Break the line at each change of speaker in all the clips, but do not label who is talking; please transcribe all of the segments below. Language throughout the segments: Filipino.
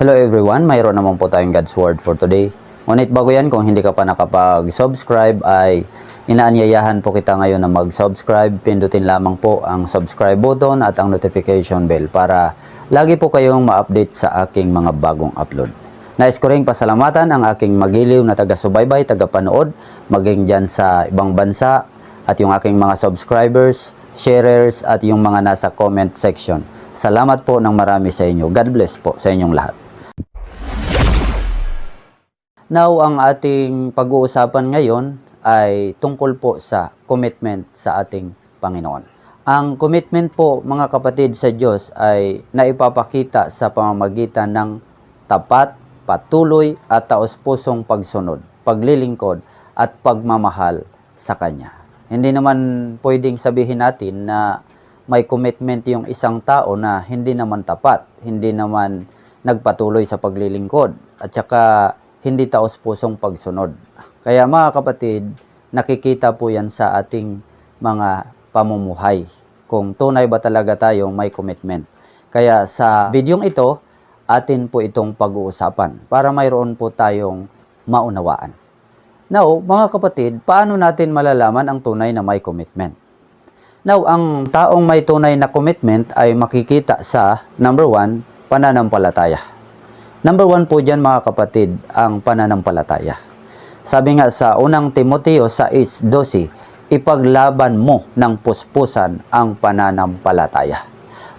Hello everyone, mayroon naman po tayong God's Word for today. Ngunit bago yan, kung hindi ka pa nakapag-subscribe ay inaanyayahan po kita ngayon na mag-subscribe. Pindutin lamang po ang subscribe button at ang notification bell para lagi po kayong ma-update sa aking mga bagong upload. Nais ko rin pasalamatan ang aking magiliw na taga-subaybay, taga-panood, maging dyan sa ibang bansa at yung aking mga subscribers, sharers at yung mga nasa comment section. Salamat po ng marami sa inyo. God bless po sa inyong lahat. Now, ang ating pag-uusapan ngayon ay tungkol po sa commitment sa ating Panginoon. Ang commitment po, mga kapatid sa Diyos, ay naipapakita sa pamamagitan ng tapat, patuloy at taos-pusong pagsunod, paglilingkod at pagmamahal sa Kanya. Hindi naman pwedeng sabihin natin na may commitment yung isang tao na hindi naman tapat, hindi naman nagpatuloy sa paglilingkod, at saka hindi taos pusong pagsunod. Kaya mga kapatid, nakikita po yan sa ating mga pamumuhay. Kung tunay ba talaga tayong may commitment. Kaya sa bidyong ito, atin po itong pag-uusapan para mayroon po tayong maunawaan. Now, mga kapatid, paano natin malalaman ang tunay na may commitment? Now, ang taong may tunay na commitment ay makikita sa number one, pananampalataya. Number one po dyan mga kapatid, ang pananampalataya. Sabi nga sa unang Timoteo 6.12, ipaglaban mo ng puspusan ang pananampalataya.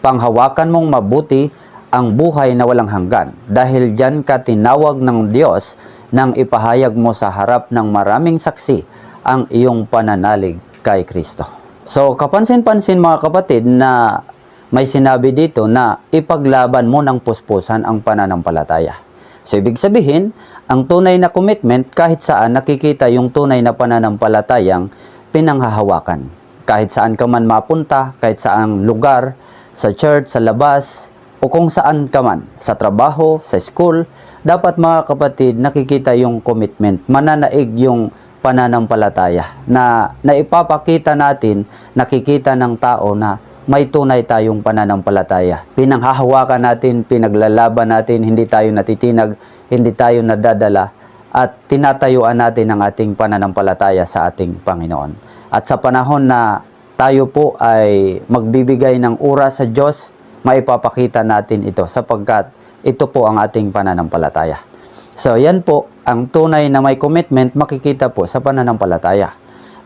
Panghawakan mong mabuti ang buhay na walang hanggan dahil dyan ka tinawag ng Diyos nang ipahayag mo sa harap ng maraming saksi ang iyong pananalig kay Kristo. So, kapansin-pansin mga kapatid na may sinabi dito na ipaglaban mo ng puspusan ang pananampalataya. So, ibig sabihin, ang tunay na commitment kahit saan nakikita yung tunay na pananampalatayang pinanghahawakan. Kahit saan ka man mapunta, kahit saang lugar, sa church, sa labas, o kung saan ka man, sa trabaho, sa school, dapat mga kapatid nakikita yung commitment, mananaig yung pananampalataya na naipapakita natin, nakikita ng tao na may tunay tayong pananampalataya. Pinanghahawakan natin, pinaglalaban natin, hindi tayo natitinag, hindi tayo nadadala, at tinatayuan natin ang ating pananampalataya sa ating Panginoon. At sa panahon na tayo po ay magbibigay ng oras sa Diyos, maipapakita natin ito sapagkat ito po ang ating pananampalataya. So, yan po, ang tunay na may commitment makikita po sa pananampalataya.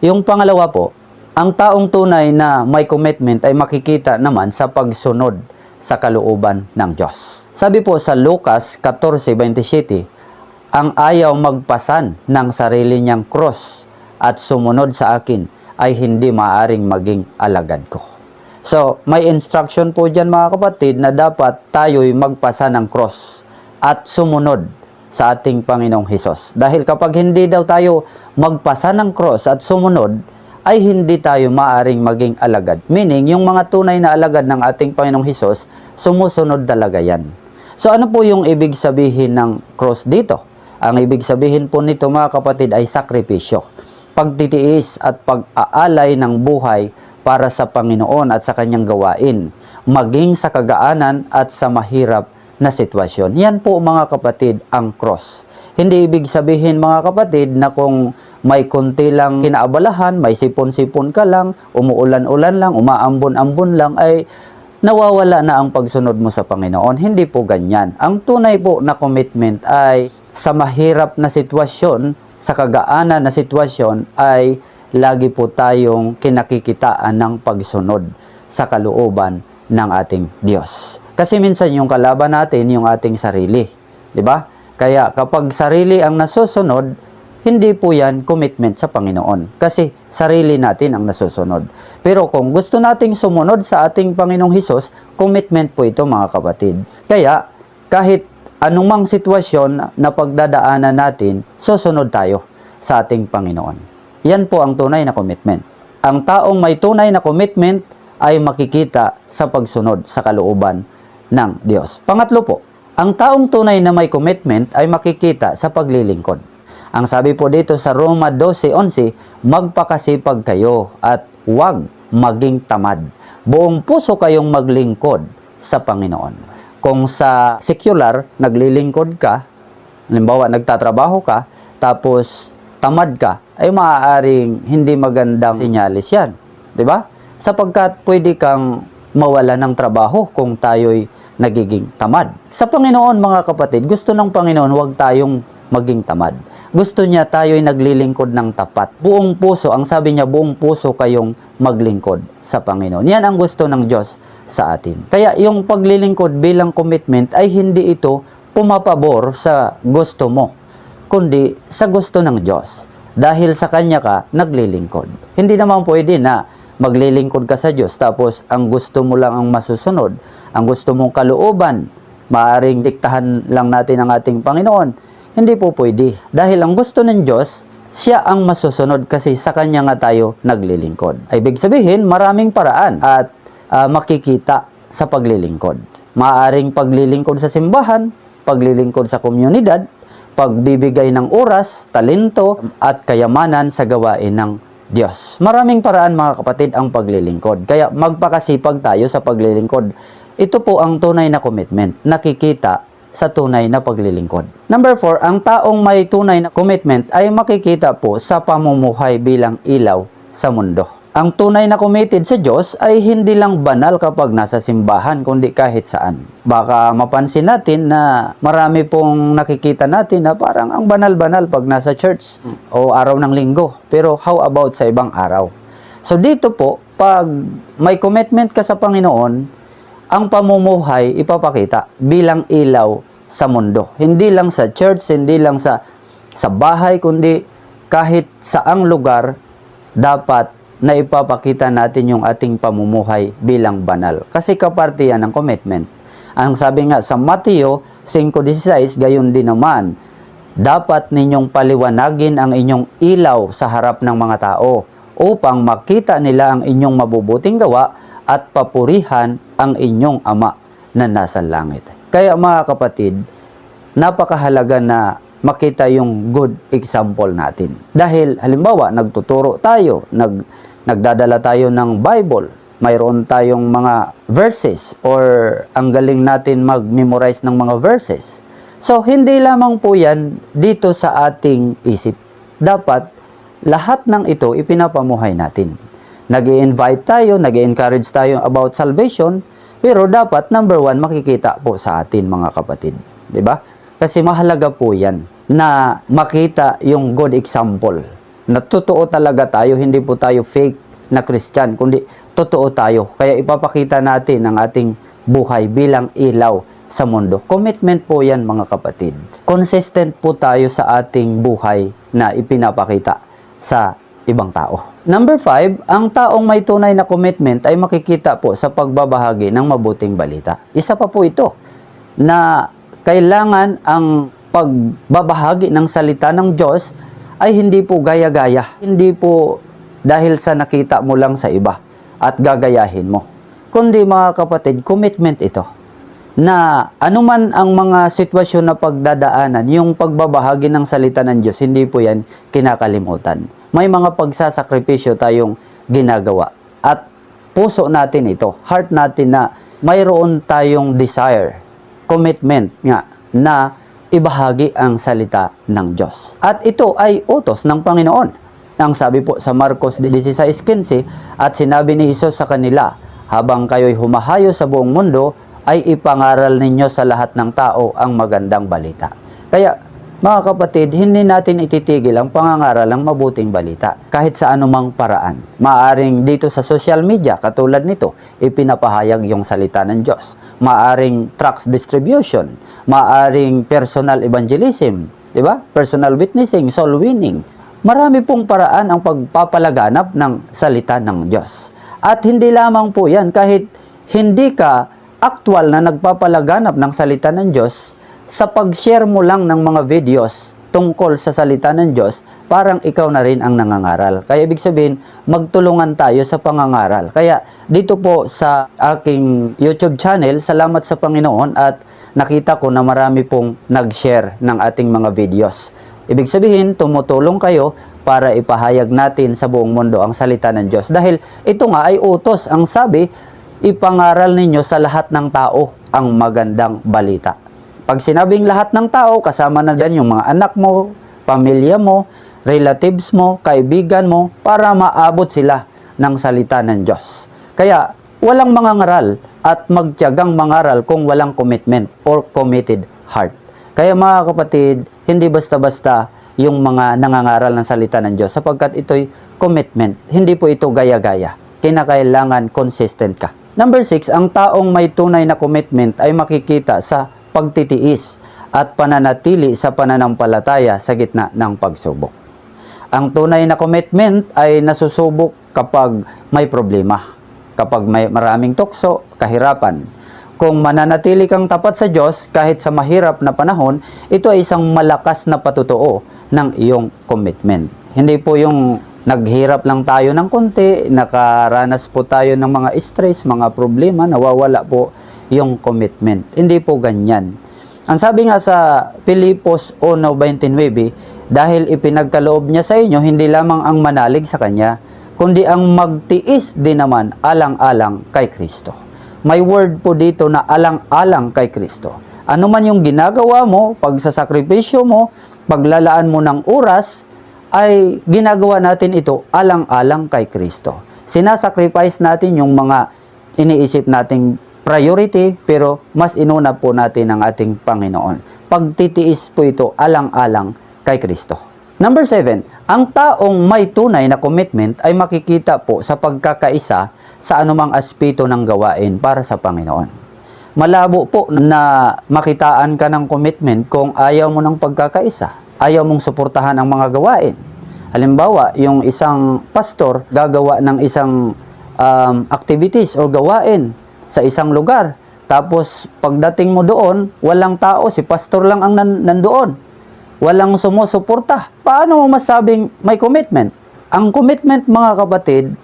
Yung pangalawa po, ang taong tunay na may commitment ay makikita naman sa pagsunod sa kalooban ng Diyos. Sabi po sa Lucas 14:27, ang ayaw magpasan ng sarili niyang cross at sumunod sa akin ay hindi maaring maging alagad ko. So, may instruction po dyan mga kapatid na dapat tayo'y magpasa ng cross at sumunod sa ating Panginoong Hesus. Dahil kapag hindi daw tayo magpasa ng cross at sumunod, ay hindi tayo maaring maging alagad. Meaning, yung mga tunay na alagad ng ating Panginoong Hesus, sumusunod talaga yan. So, ano po yung ibig sabihin ng cross dito? Ang ibig sabihin po nito mga kapatid ay sakripisyo. Pagtitiis at pag-aalay ng buhay para sa Panginoon at sa kanyang gawain, maging sa kagaanan at sa mahirap na sitwasyon. Yan po mga kapatid ang cross. Hindi ibig sabihin mga kapatid na kung may konti lang kinaabalahan, may sipon-sipon ka lang, umuulan-ulan lang, umaambon-ambon lang, ay nawawala na ang pagsunod mo sa Panginoon. Hindi po ganyan. Ang tunay po na commitment ay sa mahirap na sitwasyon, sa kagaanan na sitwasyon, ay lagi po tayong kinakikitaan ng pagsunod sa kalooban ng ating Diyos. Kasi minsan yung kalaban natin yung ating sarili, 'di ba? Kaya kapag sarili ang nasusunod, hindi po yan commitment sa Panginoon. Kasi sarili natin ang nasusunod. Pero kung gusto nating sumunod sa ating Panginoong Hesus, commitment po ito mga kapatid. Kaya kahit anumang sitwasyon na pagdadaanan natin, susunod tayo sa ating Panginoon. Yan po ang tunay na commitment. Ang taong may tunay na commitment ay makikita sa pagsunod sa kalooban ng Diyos. Pangatlo po, ang taong tunay na may commitment ay makikita sa paglilingkod. Ang sabi po dito sa Roma 12.11, magpakasipag kayo at huwag maging tamad. Buong puso kayong maglingkod sa Panginoon. Kung sa secular, naglilingkod ka, halimbawa nagtatrabaho ka, tapos tamad ka, ay maaaring hindi magandang sinyalis yan. ba? Sapagkat pwede kang mawala ng trabaho kung tayo'y nagiging tamad. Sa Panginoon mga kapatid, gusto ng Panginoon huwag tayong maging tamad. Gusto niya tayo'y naglilingkod ng tapat. Buong puso, ang sabi niya, buong puso kayong maglingkod sa Panginoon. Yan ang gusto ng Diyos sa atin. Kaya yung paglilingkod bilang commitment ay hindi ito pumapabor sa gusto mo, kundi sa gusto ng Diyos. Dahil sa Kanya ka naglilingkod. Hindi naman pwede na maglilingkod ka sa Diyos tapos ang gusto mo lang ang masusunod, ang gusto mong kalooban, maaring diktahan lang natin ang ating Panginoon. Hindi po pwede. Dahil ang gusto ng Diyos, siya ang masusunod kasi sa Kanya nga tayo naglilingkod. Ibig sabihin, maraming paraan at ah, makikita sa paglilingkod. Maaring paglilingkod sa simbahan, paglilingkod sa komunidad, pagbibigay ng oras, talento, at kayamanan sa gawain ng Diyos. Maraming paraan mga kapatid ang paglilingkod. Kaya magpakasipag tayo sa paglilingkod. Ito po ang tunay na commitment. Nakikita sa tunay na paglilingkod. Number four, ang taong may tunay na commitment ay makikita po sa pamumuhay bilang ilaw sa mundo. Ang tunay na committed sa Diyos ay hindi lang banal kapag nasa simbahan, kundi kahit saan. Baka mapansin natin na marami pong nakikita natin na parang ang banal-banal pag nasa church o araw ng linggo. Pero how about sa ibang araw? So dito po, pag may commitment ka sa Panginoon, ang pamumuhay ipapakita bilang ilaw sa mundo. Hindi lang sa church, hindi lang sa sa bahay, kundi kahit saang lugar dapat na ipapakita natin yung ating pamumuhay bilang banal. Kasi kaparte yan ng commitment. Ang sabi nga sa Mateo 5.16, gayon din naman, dapat ninyong paliwanagin ang inyong ilaw sa harap ng mga tao upang makita nila ang inyong mabubuting gawa at papurihan ang inyong ama na nasa langit. Kaya mga kapatid, napakahalaga na makita yung good example natin. Dahil halimbawa, nagtuturo tayo, nag, nagdadala tayo ng Bible, mayroon tayong mga verses or ang galing natin mag-memorize ng mga verses. So, hindi lamang po yan dito sa ating isip. Dapat lahat ng ito ipinapamuhay natin. Nag invite tayo, nag encourage tayo about salvation, pero dapat number one, makikita po sa atin mga kapatid. ba? Kasi mahalaga po yan na makita yung good example. Na totoo talaga tayo, hindi po tayo fake na Christian, kundi totoo tayo. Kaya ipapakita natin ang ating buhay bilang ilaw sa mundo. Commitment po yan mga kapatid. Consistent po tayo sa ating buhay na ipinapakita sa ibang tao. Number five, ang taong may tunay na commitment ay makikita po sa pagbabahagi ng mabuting balita. Isa pa po ito na kailangan ang pagbabahagi ng salita ng Diyos ay hindi po gaya-gaya. Hindi po dahil sa nakita mo lang sa iba at gagayahin mo. Kundi mga kapatid, commitment ito na anuman ang mga sitwasyon na pagdadaanan, yung pagbabahagi ng salita ng Diyos, hindi po yan kinakalimutan. May mga pagsasakripisyo tayong ginagawa. At puso natin ito, heart natin na mayroon tayong desire, commitment nga na ibahagi ang salita ng Diyos. At ito ay utos ng Panginoon. Ang sabi po sa Marcos 16.15, at sinabi ni Jesus sa kanila, habang kayo'y humahayo sa buong mundo, ay ipangaral ninyo sa lahat ng tao ang magandang balita. Kaya, mga kapatid, hindi natin ititigil ang pangangaral ng mabuting balita kahit sa anumang paraan. Maaring dito sa social media, katulad nito, ipinapahayag yung salita ng Diyos. Maaring tracts distribution, maaring personal evangelism, di ba? Personal witnessing, soul winning. Marami pong paraan ang pagpapalaganap ng salita ng Diyos. At hindi lamang po yan, kahit hindi ka actual na nagpapalaganap ng salita ng Diyos, sa pag-share mo lang ng mga videos tungkol sa salita ng Diyos, parang ikaw na rin ang nangangaral. Kaya ibig sabihin, magtulungan tayo sa pangangaral. Kaya dito po sa aking YouTube channel, salamat sa Panginoon at nakita ko na marami pong nag-share ng ating mga videos. Ibig sabihin, tumutulong kayo para ipahayag natin sa buong mundo ang salita ng Diyos. Dahil ito nga ay utos. Ang sabi, ipangaral ninyo sa lahat ng tao ang magandang balita. Pag sinabing lahat ng tao, kasama na dyan yung mga anak mo, pamilya mo, relatives mo, kaibigan mo, para maabot sila ng salita ng Diyos. Kaya, walang mangangaral at magtiyagang mangaral kung walang commitment or committed heart. Kaya mga kapatid, hindi basta-basta yung mga nangangaral ng salita ng Diyos sapagkat ito'y commitment. Hindi po ito gaya-gaya. Kinakailangan consistent ka. Number six, ang taong may tunay na commitment ay makikita sa pagtitiis at pananatili sa pananampalataya sa gitna ng pagsubok. Ang tunay na commitment ay nasusubok kapag may problema, kapag may maraming tukso, kahirapan. Kung mananatili kang tapat sa Diyos kahit sa mahirap na panahon, ito ay isang malakas na patutuo ng iyong commitment. Hindi po yung naghirap lang tayo ng konti, nakaranas po tayo ng mga stress, mga problema, nawawala po yung commitment. Hindi po ganyan. Ang sabi nga sa Pilipos 1.29, dahil ipinagkaloob niya sa inyo, hindi lamang ang manalig sa Kanya, kundi ang magtiis din naman alang-alang kay Kristo. May word po dito na alang-alang kay Kristo. Ano man yung ginagawa mo, pagsasakripisyo mo, paglalaan mo ng oras, ay ginagawa natin ito alang-alang kay Kristo. Sinasacrifice natin yung mga iniisip nating priority, pero mas inuna po natin ang ating Panginoon. Pagtitiis po ito alang-alang kay Kristo. Number seven, ang taong may tunay na commitment ay makikita po sa pagkakaisa sa anumang aspeto ng gawain para sa Panginoon. Malabo po na makitaan ka ng commitment kung ayaw mo ng pagkakaisa. Ayaw mong suportahan ang mga gawain. Halimbawa, yung isang pastor gagawa ng isang um, activities o gawain sa isang lugar. Tapos pagdating mo doon, walang tao, si pastor lang ang nan- nandoon. Walang sumusuporta. Paano mo masabing may commitment? Ang commitment mga kapatid,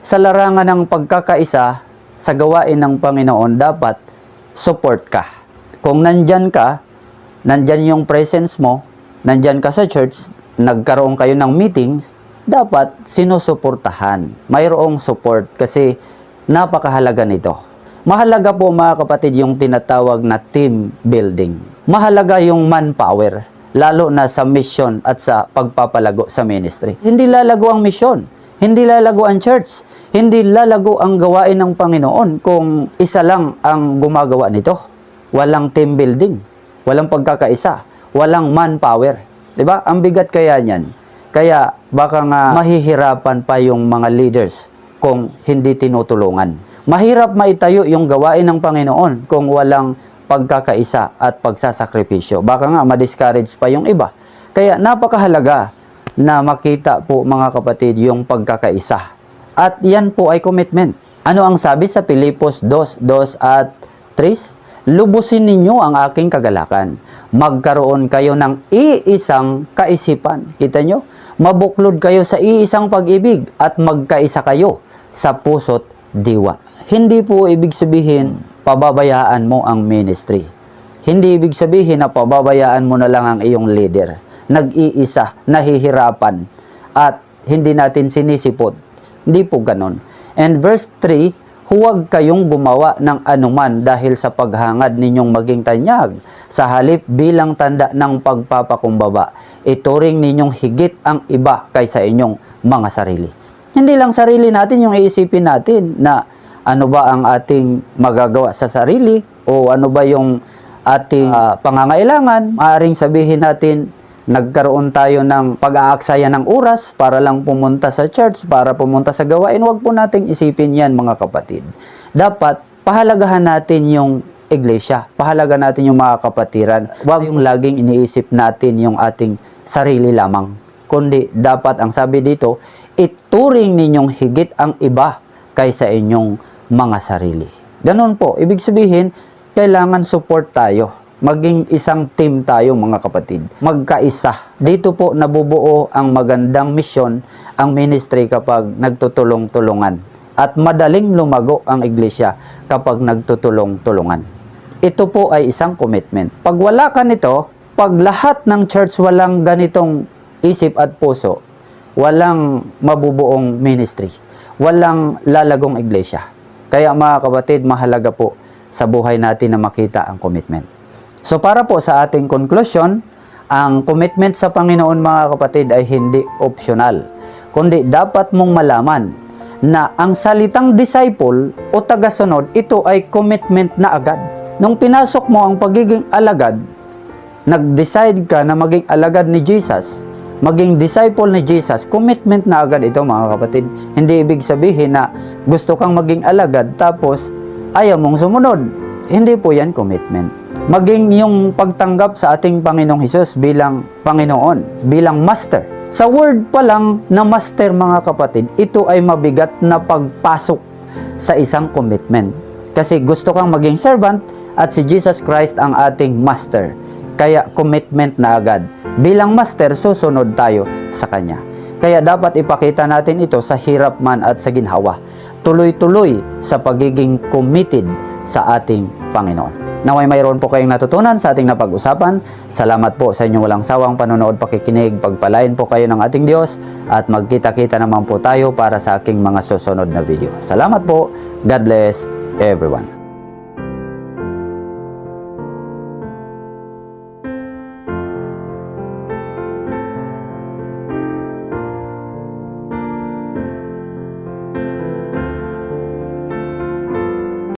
sa larangan ng pagkakaisa sa gawain ng Panginoon, dapat support ka. Kung nandyan ka, nandyan yung presence mo, nandyan ka sa church, nagkaroon kayo ng meetings, dapat sinusuportahan. Mayroong support kasi napakahalaga nito. Mahalaga po mga kapatid yung tinatawag na team building. Mahalaga yung manpower, lalo na sa mission at sa pagpapalago sa ministry. Hindi lalago ang mission, hindi lalago ang church, hindi lalago ang gawain ng Panginoon kung isa lang ang gumagawa nito. Walang team building, walang pagkakaisa, walang manpower. 'Di ba? Ang bigat kaya niyan. Kaya baka nga mahihirapan pa yung mga leaders kung hindi tinutulungan. Mahirap maitayo yung gawain ng Panginoon kung walang pagkakaisa at pagsasakripisyo. Baka nga ma-discourage pa yung iba. Kaya napakahalaga na makita po mga kapatid yung pagkakaisa. At yan po ay commitment. Ano ang sabi sa Pilipos 2, 2 at 3? Lubusin ninyo ang aking kagalakan. Magkaroon kayo ng iisang kaisipan. Kita nyo? Mabuklod kayo sa iisang pag-ibig at magkaisa kayo sa puso't diwa. Hindi po ibig sabihin pababayaan mo ang ministry. Hindi ibig sabihin na pababayaan mo na lang ang iyong leader. Nag-iisa, nahihirapan, at hindi natin sinisipot. Hindi po ganon. And verse 3, huwag kayong gumawa ng anuman dahil sa paghangad ninyong maging tanyag. Sa halip bilang tanda ng pagpapakumbaba, ituring ninyong higit ang iba kaysa inyong mga sarili. Hindi lang sarili natin yung iisipin natin na ano ba ang ating magagawa sa sarili o ano ba yung ating ah, pangangailangan. Maaring sabihin natin, nagkaroon tayo ng pag-aaksaya ng oras para lang pumunta sa church, para pumunta sa gawain. Huwag po nating isipin yan mga kapatid. Dapat pahalagahan natin yung iglesia. Pahalaga natin yung mga kapatiran. Huwag yung laging iniisip natin yung ating sarili lamang. Kundi dapat ang sabi dito, ituring ninyong higit ang iba kaysa inyong mga sarili. Ganun po. Ibig sabihin, kailangan support tayo. Maging isang team tayo mga kapatid. Magkaisa. Dito po nabubuo ang magandang misyon, ang ministry kapag nagtutulong-tulungan. At madaling lumago ang iglesia kapag nagtutulong-tulungan. Ito po ay isang commitment. Pag wala ka nito, pag lahat ng church walang ganitong isip at puso, walang mabubuong ministry, walang lalagong iglesia. Kaya mga kapatid, mahalaga po sa buhay natin na makita ang commitment. So para po sa ating conclusion, ang commitment sa Panginoon mga kapatid ay hindi optional, kundi dapat mong malaman na ang salitang disciple o tagasunod, ito ay commitment na agad. Nung pinasok mo ang pagiging alagad, nag-decide ka na maging alagad ni Jesus, maging disciple ni Jesus, commitment na agad ito mga kapatid. Hindi ibig sabihin na gusto kang maging alagad tapos ayaw mong sumunod. Hindi po yan commitment. Maging yung pagtanggap sa ating Panginoong Hesus bilang Panginoon, bilang Master. Sa word pa lang na Master mga kapatid, ito ay mabigat na pagpasok sa isang commitment. Kasi gusto kang maging servant at si Jesus Christ ang ating Master. Kaya commitment na agad. Bilang master, susunod tayo sa Kanya. Kaya dapat ipakita natin ito sa hirap man at sa ginhawa. Tuloy-tuloy sa pagiging committed sa ating Panginoon. Naway mayroon po kayong natutunan sa ating napag-usapan. Salamat po sa inyong walang sawang panonood, pakikinig. Pagpalain po kayo ng ating Diyos at magkita-kita naman po tayo para sa aking mga susunod na video. Salamat po. God bless everyone.